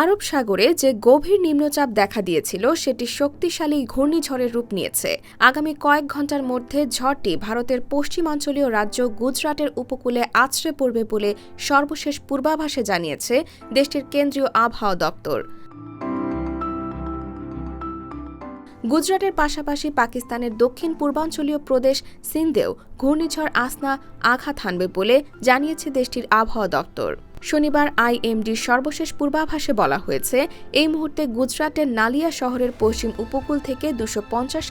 আরব সাগরে যে গভীর নিম্নচাপ দেখা দিয়েছিল, সেটি শক্তিশালী ঘূর্ণিঝড়ের রূপ নিয়েছে। আগামী কয়েক ঘণ্টার মধ্যে ঝড়টি ভারতের পশ্চিমাঞ্চলীয় রাজ্য গুজরাটের উপকূলে আছড়ে পড়বে বলে সর্বশেষ পূর্বাভাসে জানিয়েছে দেশটির কেন্দ্রীয় আবহাওয়া দপ্তর। গুজরাটের পাশাপাশি পাকিস্তানের দক্ষিণ পূর্বাঞ্চলীয় প্রদেশ সিন্ধেও ঘূর্ণিঝড় আসনা আঘাত হানবে বলে জানিয়েছে দেশটির আবহাওয়া দপ্তর। শনিবার আইএমডির সর্বশেষ পূর্বাভাসে বলা হয়েছে, এই মুহূর্তে গুজরাটের নালিয়া শহরের পশ্চিম উপকূল থেকে দুশো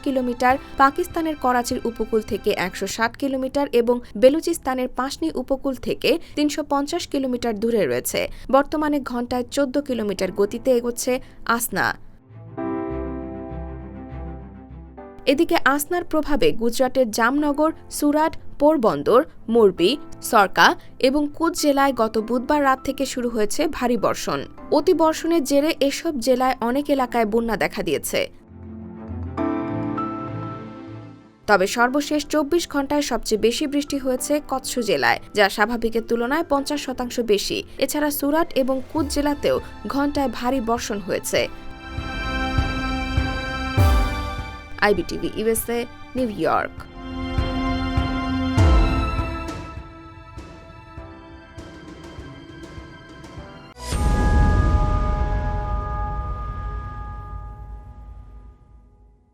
কিলোমিটার, পাকিস্তানের করাচির উপকূল থেকে একশো ষাট কিলোমিটার এবং বেলুচিস্তানের পাঁচনি উপকূল থেকে তিনশো পঞ্চাশ কিলোমিটার দূরে রয়েছে। বর্তমানে ঘন্টায় চোদ্দ কিলোমিটার গতিতে এগোচ্ছে আসনা। এদিকে আসনার প্রভাবে গুজরাটের জামনগর, সুরাট পোরবন্দর, মোরবি, সরকা এবং কুচ জেলায় গত বুধবার রাত থেকে শুরু হয়েছে ভারী বর্ষণ। অতি বর্ষণের জেরে এসব জেলায় অনেক এলাকায় বন্যা দেখা দিয়েছে। তবে সর্বশেষ চব্বিশ ঘন্টায় সবচেয়ে বেশি বৃষ্টি হয়েছে কচ্ছ জেলায়, যা স্বাভাবিকের তুলনায় পঞ্চাশ শতাংশ বেশি। এছাড়া সুরাট এবং কুচ জেলাতেও ঘন্টায় ভারী বর্ষণ হয়েছে। IBTV USA New York.